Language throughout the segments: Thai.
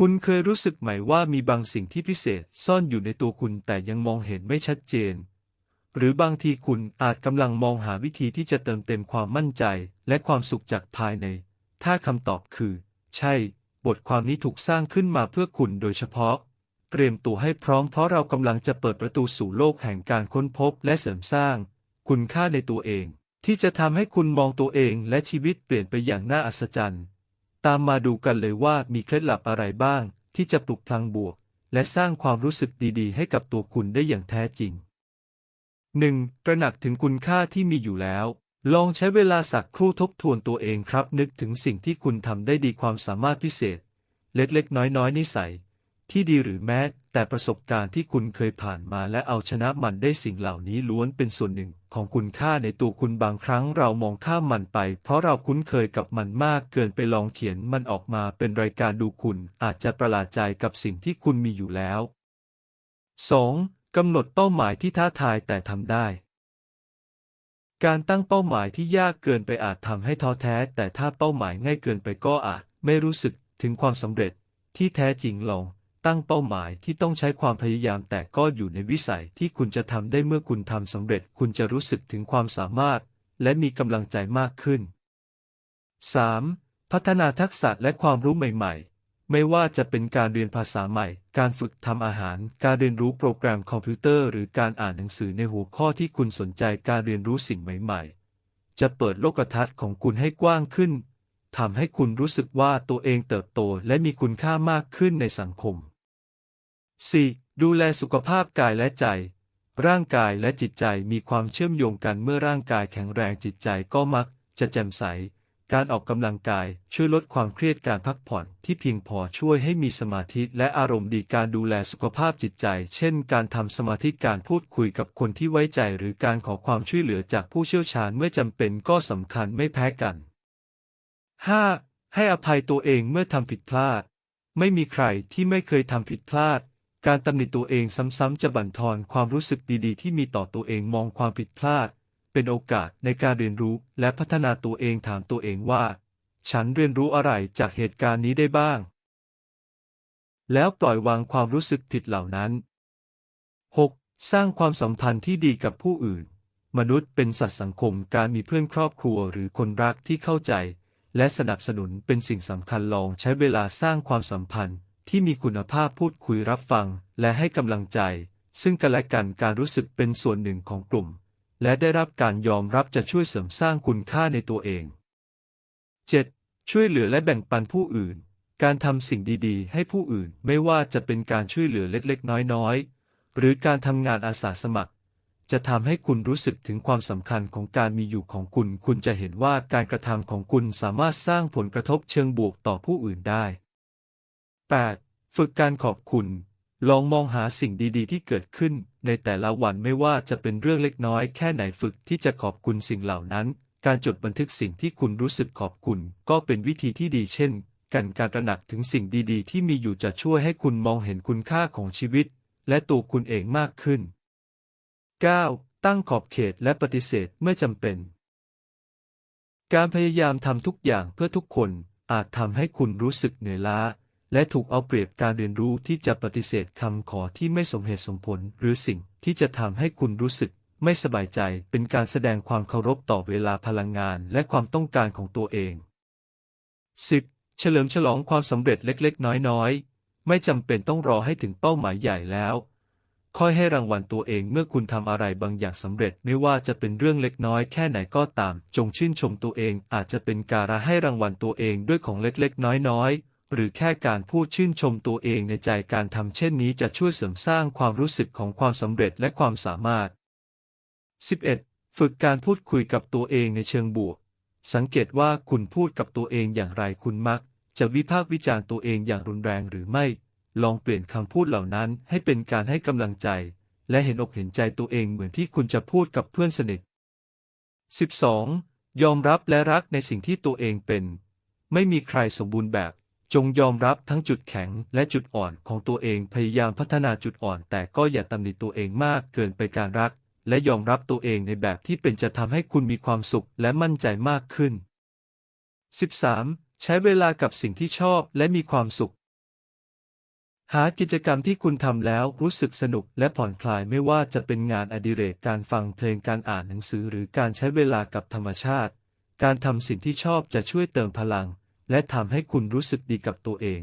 คุณเคยรู้สึกไหมว่ามีบางสิ่งที่พิเศษซ่อนอยู่ในตัวคุณแต่ยังมองเห็นไม่ชัดเจน หรือบางทีคุณอาจกำลังมองหาวิธีที่จะเติมเต็มความมั่นใจและความสุขจากภายใน ถ้าคำตอบคือ ใช่ บทความนี้ถูกสร้างขึ้นมาเพื่อคุณโดยเฉพาะ เตรียมตัวให้พร้อมเพราะเรากำลังจะเปิดประตูสู่โลกแห่งการค้นพบและเสริมสร้าง คุณค่าในตัวเอง ที่จะทำให้คุณมองตัวเองและชีวิตเปลี่ยนไปอย่างน่าอัศจรรย์ ตามมาดูกันเลยว่ามีเคล็ดลับอะไรบ้าง ที่จะปลุกพลังบวก และสร้างความรู้สึกดีๆ ให้กับตัวคุณได้อย่างแท้จริง 1. ตระหนักถึงคุณค่าที่มีอยู่แล้ว ลองใช้เวลาสักครู่ทบทวนตัวเองครับ นึกถึงสิ่งที่คุณทำได้ดีความสามารถพิเศษ เล็กๆ น้อยๆ นิสัย ที่ดีหรือแม้แต่ประสบการณ์ที่คุณเคยผ่านมาและเอาชนะมันได้สิ่งเหล่านี้ล้วนเป็นส่วนหนึ่งของคุณค่าในตัวคุณบางครั้งเรามองข้ามมันไป เพราะเราคุ้นเคยกับมันมากเกินไปลองเขียนมันออกมาเป็นรายการดูคุณ อาจจะประหลาดใจกับสิ่งที่คุณมีอยู่แล้ว 2. กำหนดเป้าหมายที่ท้าทายแต่ทำได้ การตั้งเป้าหมายที่ยากเกินไปอาจทำให้ท้อแท้ แต่ถ้าเป้าหมายง่ายเกินไปก็อาจ ไม่รู้สึกถึงความสำเร็จที่แท้จริงลอง ตั้งเป้าหมายที่ต้องใช้ความพยายามแต่ก็อยู่ในวิสัยที่คุณจะทำได้เมื่อคุณทำสำเร็จคุณจะรู้สึกถึงความสามารถ และมีกำลังใจมากขึ้น 3. พัฒนาทักษะและความรู้ใหม่ ๆ ไม่ว่าจะเป็นการเรียนภาษาใหม่ การฝึกทำอาหาร การเรียนรู้โปรแกรมคอมพิวเตอร์ หรือการอ่านหนังสือในหัวข้อที่คุณสนใจการเรียนรู้สิ่งใหม่ ๆ จะเปิดโลกทัศน์ของคุณให้กว้างขึ้นทำให้คุณรู้สึกว่าตัวเองเติบโตและมีคุณค่ามากขึ้นในสังคม 4. ดูแลสุขภาพกายและใจ ร่างกายและจิตใจมีความเชื่อมโยงกันเมื่อร่างกายแข็งแรงจิตใจก็มัก จะแจ่มใส การออกกำลังกายช่วยลดความเครียดการพักผ่อนที่เพียงพอช่วยให้มีสมาธิและอารมณ์ดีการดูแลสุขภาพจิตใจ เช่น การทำสมาธิการพูดคุยกับคนที่ไว้ใจหรือการขอความช่วยเหลือจากผู้เชี่ยวชาญเมื่อจำเป็นก็สำคัญไม่แพ้กัน 5. ให้อภัยตัวเองเมื่อทำผิดพลาด ไม่มีใครที่ไม่เคยทำผิดพลาด การตำหนิตัวเองซ้ำๆจะบั่นทอนความรู้สึกดีๆ ที่มีต่อตัวเองมองความผิดพลาด เป็นโอกาสในการเรียนรู้และพัฒนาตัวเองถามตัวเองว่า ฉันเรียนรู้อะไรจากเหตุการณ์นี้ได้บ้าง แล้วปล่อยวางความรู้สึกผิดเหล่านั้น 6. สร้างความสัมพันธ์ที่ดีกับผู้อื่น มนุษย์เป็นสัตว์สังคมการมีเพื่อนครอบครัวหรือคนรักที่เข้าใจ และสนับสนุนเป็นสิ่งสำคัญลองใช้เวลาสร้างความสัมพันธ์ ที่มีคุณภาพพูดคุยรับฟัง และให้กำลังใจ ซึ่งกันและกันการรู้สึกเป็นส่วนหนึ่งของกลุ่ม และได้รับการยอมรับจะช่วยเสริมสร้างคุณค่าในตัวเอง 7. ช่วยเหลือและแบ่งปันผู้อื่น การทำสิ่งดีๆ ให้ผู้อื่นไม่ว่าจะเป็นการช่วยเหลือเล็กๆ น้อยๆ หรือการทำงานอาสาสมัคร จะทำให้คุณรู้สึกถึงความสำคัญของการมีอยู่ของคุณ คุณจะเห็นว่าการกระทำของคุณสามารถสร้างผลกระทบเชิงบวกต่อผู้อื่นได้ 8. ฝึกการขอบคุณ ลองมองหาสิ่งดีๆ ที่เกิดขึ้น ในแต่ละวันไม่ว่าจะเป็นเรื่องเล็กน้อยแค่ไหนฝึกที่จะขอบคุณสิ่งเหล่านั้น การจดบันทึกสิ่งที่คุณรู้สึกขอบคุณ ก็เป็นวิธีที่ดีเช่น กันการตระหนักถึงสิ่งดีๆ ที่มีอยู่จะช่วยให้คุณมองเห็นคุณค่าของชีวิต และตัวคุณเองมากขึ้น 9. ตั้งขอบเขตและปฏิเสธเมื่อจำเป็น การพยายามทำทุกอย่างเพื่อทุกคนอาจทำให้คุณรู้สึกเหนื่อยล้า และถูกเอาเปรียบการเรียนรู้ที่จะปฏิเสธคำขอที่ไม่สมเหตุสมผล หรือสิ่งที่จะทำให้คุณรู้สึกไม่สบายใจ เป็นการแสดงความเคารพต่อเวลาพลังงาน และความต้องการของตัวเอง 10. เฉลิมฉลองความสำเร็จเล็กๆ น้อยๆ ไม่จำเป็นต้องรอให้ถึงเป้าหมายใหญ่แล้ว ค่อยให้รางวัลตัวเองเมื่อคุณทำอะไรบางอย่างสำเร็จไม่ว่าจะเป็นเรื่องเล็กน้อยแค่ไหนก็ตาม จงชื่นชมตัวเองอาจจะเป็นการให้รางวัลตัวเองด้วยของเล็กๆ น้อยๆ หรือแค่การพูดชื่นชมตัวเองในใจการทำเช่นนี้จะช่วยเสริมสร้างความรู้สึกของความสำเร็จและความสามารถ 11. ฝึกการพูดคุยกับตัวเองในเชิงบวก สังเกตว่าคุณพูดกับตัวเองอย่างไรคุณมัก จะวิพากษ์วิจารณ์ตัวเองอย่างรุนแรงหรือไม่ ลองเปลี่ยนคำพูดเหล่านั้นให้เป็นการให้กำลังใจ และเห็นอกเห็นใจตัวเองเหมือนที่คุณจะพูดกับเพื่อนสนิท 12. ยอมรับและรักในสิ่งที่ตัวเองเป็น ไม่มีใครสมบูรณ์แบบ จงยอมรับทั้งจุดแข็งและจุดอ่อนของตัวเองพยายามพัฒนาจุดอ่อน แต่ก็อย่าตำหนิตัวเองมากเกินไปการรัก และยอมรับตัวเองในแบบที่เป็นจะทำให้คุณมีความสุขและมั่นใจมากขึ้น 13. ใช้เวลากับสิ่งที่ชอบและมีความสุข หากิจกรรมที่คุณทำแล้วรู้สึกสนุกและผ่อนคลายไม่ว่าจะเป็นงานอดิเรกการฟังเพลงการอ่านหนังสือหรือการใช้เวลากับธรรมชาติ การทำสิ่งที่ชอบจะช่วยเติมพลัง และทำให้คุณรู้สึกดีกับตัวเอง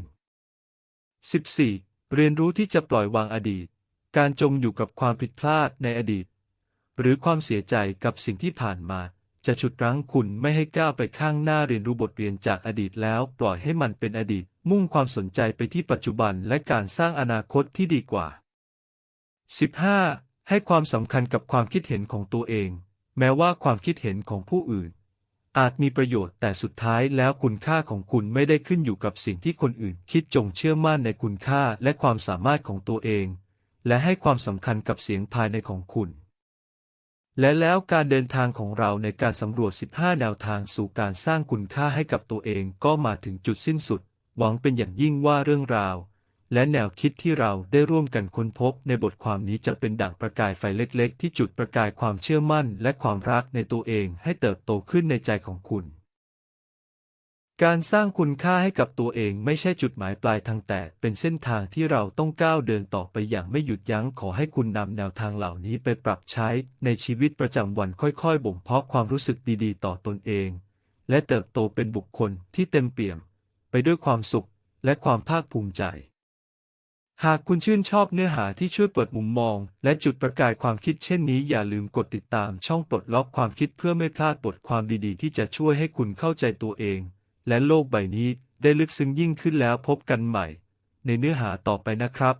14. เรียนรู้ที่จะปล่อยวางอดีต การจมอยู่กับความผิดพลาดในอดีต หรือความเสียใจกับสิ่งที่ผ่านมา จะฉุดรั้งคุณไม่ให้ก้าวไปข้างหน้าเรียนรู้บทเรียนจากอดีตแล้วปล่อยให้มันเป็นอดีต มุ่งความสนใจไปที่ปัจจุบันและการสร้างอนาคตที่ดีกว่า 15. ให้ความสำคัญกับความคิดเห็นของตัวเอง แม้ว่าความคิดเห็นของผู้อื่น อาจมีประโยชน์แต่สุดท้ายแล้วคุณค่าของคุณไม่ได้ขึ้นอยู่กับสิ่งที่คนอื่นคิดจงเชื่อมั่นในคุณค่าและความสามารถของตัวเอง และให้ความสำคัญกับเสียงภายในของคุณ และแล้วการเดินทางของเราในการสำรวจ 15 แนวทางสู่การสร้างคุณค่าให้กับตัวเองก็มาถึงจุดสิ้นสุด หวังเป็นอย่างยิ่งว่าเรื่องราว และแนวคิดที่เราได้ร่วมกันค้นพบในบทความนี้จะเป็นดั่งประกายไฟเล็กๆ ที่จุดประกายความเชื่อมั่นและความรักในตัวเองให้เติบโตขึ้นในใจของคุณ การสร้างคุณค่าให้กับตัวเองไม่ใช่จุดหมายปลายทางแต่เป็นเส้นทางที่เราต้องก้าวเดินต่อไปอย่างไม่หยุดยั้งขอให้คุณนำแนวทางเหล่านี้ไปปรับใช้ในชีวิตประจำวันค่อยๆ บ่มเพาะความรู้สึกดีๆ ต่อตนเอง และเติบโตเป็นบุคคลที่เต็มเปี่ยม ไปด้วยความสุขและความภาคภูมิใจ หากคุณชื่นชอบเนื้อหาที่ช่วยเปิดมุมมอง และจุดประกายความคิดเช่นนี้อย่าลืมกดติดตามช่องปลดล็อกความคิดเพื่อไม่พลาดบทความดีๆ ที่จะช่วยให้คุณเข้าใจตัวเอง และโลกใบนี้ได้ลึกซึ้งยิ่งขึ้นแล้วพบกันใหม่ ในเนื้อหาต่อไปนะครับ